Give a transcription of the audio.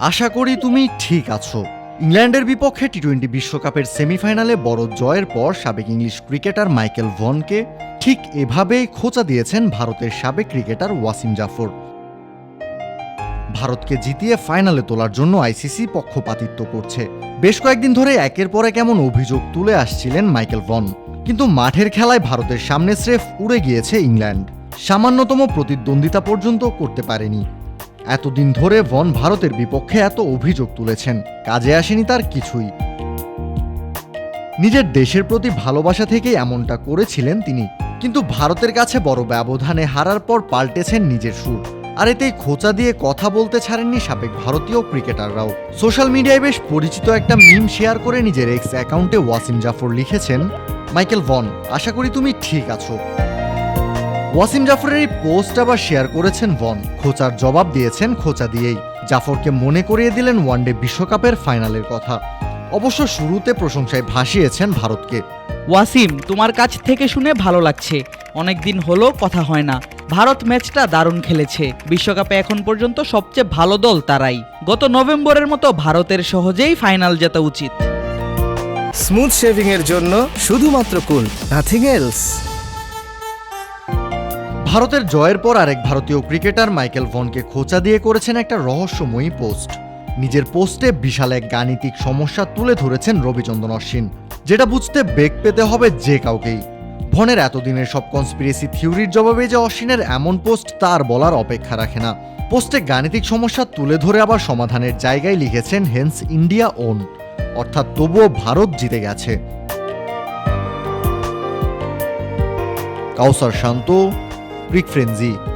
আশা করি তুমি ঠিক আছো। ইংল্যান্ডের বিপক্ষে টি টোয়েন্টি বিশ্বকাপের সেমিফাইনালে বড় জয়ের পর সাবেক ইংলিশ ক্রিকেটার মাইকেল ভনকে ঠিক এভাবেই খোঁচা দিয়েছেন ভারতের সাবেক ক্রিকেটার ওয়াসিম জাফর। ভারতকে জিতিয়ে ফাইনালে তোলার জন্য আইসিসি পক্ষপাতিত্ব করছে। বেশ কয়েকদিন ধরে একের পর এক এমন অভিযোগ তুলে আসছিলেন মাইকেল ভন। কিন্তু মাঠের খেলায় ভারতের সামনে স্রেফ উড়ে গিয়েছে ইংল্যান্ড। সামান্যতম প্রতিদ্বন্দ্বিতা পর্যন্ত করতে পারেনি। এতদিন ধরে ভন ভারতের বিপক্ষে এত অভিযোগ তুলেছেন। কাজে আসেনি তার কিছুই। নিজের দেশের প্রতি ভালোবাসা থেকে এমনটা করেছিলেন তিনি। কিন্তু ভারতের কাছে বড় ব্যবধানে হারার পর পাল্টেছেন নিজের সুর। আর এতেই খোঁচা দিয়ে কথা বলতে ছাড়েননি সাবেক ভারতীয় ক্রিকেটাররাও। সোশ্যাল মিডিয়ায় বেশ পরিচিত একটা মিম শেয়ার করে নিজের এক্স অ্যাকাউন্টে ওয়াসিম জাফর লিখেছেন, মাইকেল, ভন, আশা করি তুমি ঠিক আছো। ওয়াসিম জাফরের এই পোস্ট আবার শেয়ার করেছেন ভন। খোঁচার জবাব দিয়েছেন খোঁচা দিয়েই। জাফরকে মনে করিয়ে দিলেন ওয়ানডে বিশ্বকাপের ফাইনালের কথা। অবশ্য শুরুতে প্রশংসায় ভাসিয়েছেন ভারতকে। ওয়াসিম তোমার কাছ থেকে শুনে ভালো লাগছে। অনেক দিন হলো কথা হয় না। ভারত ম্যাচটা দারুণ খেলেছে। বিশ্বকাপে এখন পর্যন্ত সবচেয়ে ভালো দল তারাই। গত নভেম্বরের মতো ভারতের সহজেই ফাইনাল জেতা উচিত। স্মুথ শেভিং এর জন্য শুধুমাত্র কুল নাথিং এলস ভারতের জয়ের পর আরেক ভারতীয় ক্রিকেটার মাইকেল ভনকে খোঁচা দিয়ে করেছেন একটা রহস্যময়ী পোস্ট। নিজের পোস্টে বিশাল এক গাণিতিক সমস্যা তুলে ধরেছেন রবিচন্দ্রন অশ্বিন, যেটা বুঝতে বেগ পেতে হবে যে কাউকেই। ভনের এতদিনের সব কনস্পিরেসি থিওরির জবাবে যে অশ্বিনের এমন পোস্ট তার বলার অপেক্ষা রাখে না। পোস্টে গাণিতিক সমস্যা তুলে ধরে আবার সমাধানের জায়গায় লিখেছেন হেন্স ইন্ডিয়া ওন, অর্থাৎ তবুও ভারত জিতে গেছে। কাউসার শান্ত Greek Frenzy.